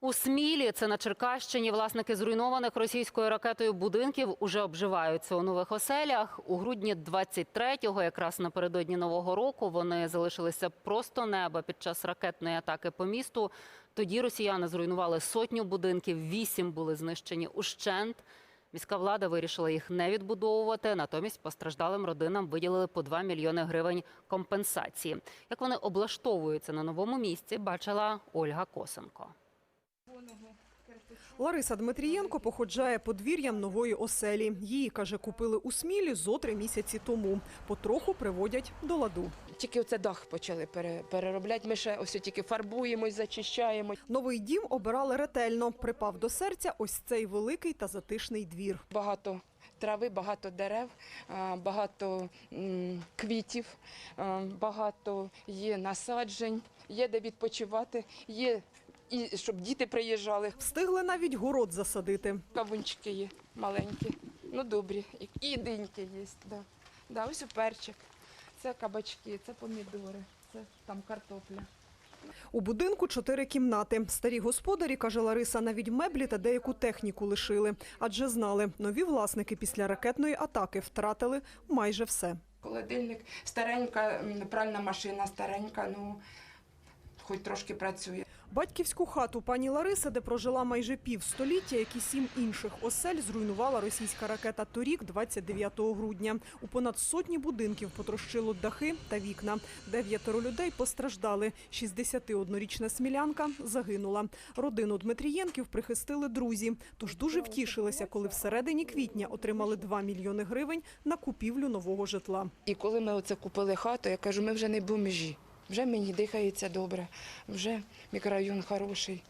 У Смілі, це на Черкащині, власники зруйнованих російською ракетою будинків уже обживаються у нових оселях. У грудні 23-го, якраз напередодні Нового року, вони залишилися просто неба під час ракетної атаки по місту. Тоді росіяни зруйнували сотню будинків, вісім були знищені ущент. Міська влада вирішила їх не відбудовувати. Натомість постраждалим родинам виділили по 2 мільйони гривень компенсації. Як вони облаштовуються на новому місці, бачила Ольга Косенко. Лариса Дмитрієнко походжає подвір'ям нової оселі. Її, каже, купили у Смілі зо три місяці тому. Потроху приводять до ладу. Тільки оце дах почали пере- переробляти. Ми ще ось тільки фарбуємось, зачищаємо. Новий дім обирали ретельно. Припав до серця ось цей великий та затишний двір. Багато трави, багато дерев, багато квітів, багато є насаджень, є де відпочивати, є і щоб діти приїжджали. Встигли навіть город засадити. Кавунчики є маленькі, ну добрі. І- диньки є. Да. Да, ось у перчик. Це кабачки, це помідори, це там картопля. У будинку чотири кімнати. Старі господарі, каже Лариса, навіть меблі та деяку техніку лишили. Адже знали, нові власники після ракетної атаки втратили майже все. Холодильник, старенька пральна машина, старенька, ну хоч трошки працює. Батьківську хату пані Лариси, де прожила майже півстоліття, як і сім інших осель, зруйнувала російська ракета торік, 29 грудня. У понад сотні будинків потрощило дахи та вікна. Дев'ятеро людей постраждали. 61-річна смілянка загинула. Родину Дмитрієнків прихистили друзі. Тож дуже втішилися, коли всередині квітня отримали 2 мільйони гривень на купівлю нового житла. І коли ми оце купили хату, я кажу, ми вже не бомжі. Вже мені дихається добре, вже мікрорайон хороший,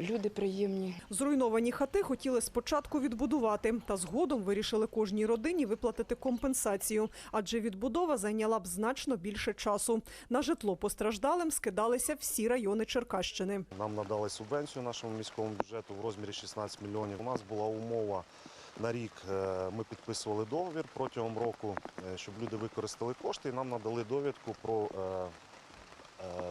люди приємні. Зруйновані хати хотіли спочатку відбудувати, та згодом вирішили кожній родині виплатити компенсацію, адже відбудова зайняла б значно більше часу. На житло постраждалим скидалися всі райони Черкащини. Нам надали субвенцію нашому міському бюджету в розмірі 16 мільйонів. У нас була умова на рік. е, Ми підписували договір протягом року, е, щоб люди використали кошти, і нам надали довідку про е,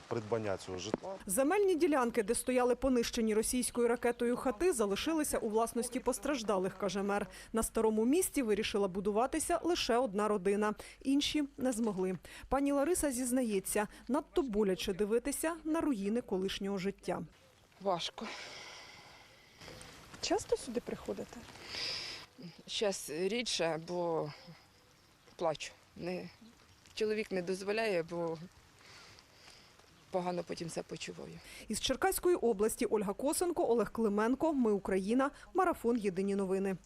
придбання цього житла. Земельні ділянки, де стояли понищені російською ракетою хати, залишилися у власності постраждалих, каже мер. На старому місці вирішила будуватися лише одна родина. Інші не змогли. Пані Лариса зізнається, надто боляче дивитися на руїни колишнього життя. Важко. Часто сюди приходите? Зараз рідше, бо плачу. Не, чоловік не дозволяє, бо погано потім все почуваю. Із Черкаської області Ольга Косенко, Олег Клименко. Ми Україна. Марафон. Єдині новини.